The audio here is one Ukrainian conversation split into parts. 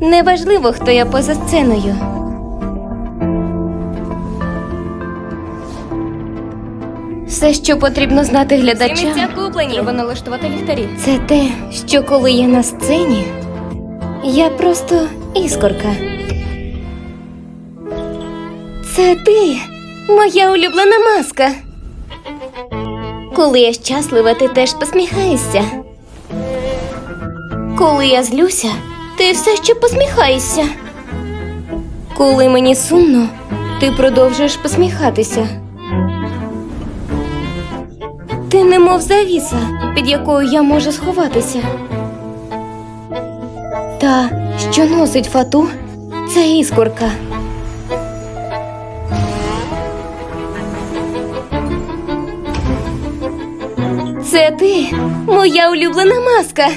Неважливо, хто я поза сценою. Все, що потрібно знати глядачам, куплені. треба налаштувати ліхтарі. Це те, що коли я на сцені, я просто іскорка. Це ти, моя улюблена маска. Коли я щаслива, ти теж посміхаєшся. Коли я злюся, ти все ще посміхаєшся. Коли мені сумно, ти продовжуєш посміхатися. Ти немов завіса, під якою я можу сховатися. Та, що носить фату, це іскорка. Це ти, моя улюблена маска.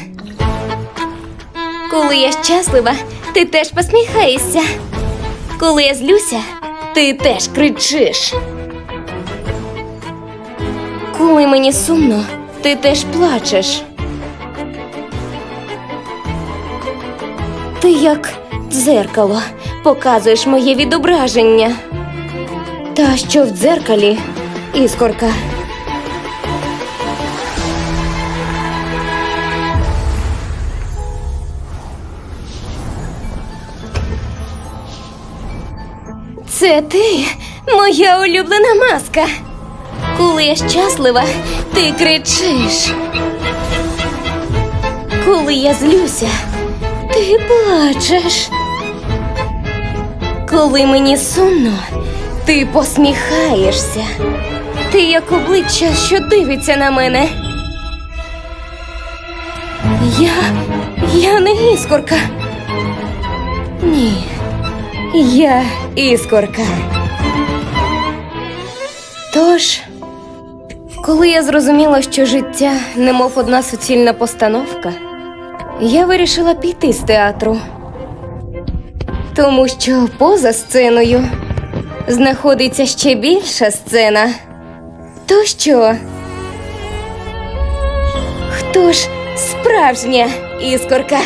Коли я щаслива, ти теж посміхаєшся. Коли я злюся, ти теж кричиш. Коли мені сумно, ти теж плачеш. Ти як дзеркало показуєш моє відображення. Та що в дзеркалі іскорка. Це ти, моя улюблена маска. Коли я щаслива, ти кричиш. Коли я злюся, ти плачеш. Коли мені сумно, ти посміхаєшся. Ти як обличчя, що дивиться на мене. Я. я не іскорка. Ні. Я іскорка. Тож, коли я зрозуміла, що життя немов одна суцільна постановка, я вирішила піти з театру. Тому що поза сценою знаходиться ще більша сцена. То що? Хто ж справжня іскорка?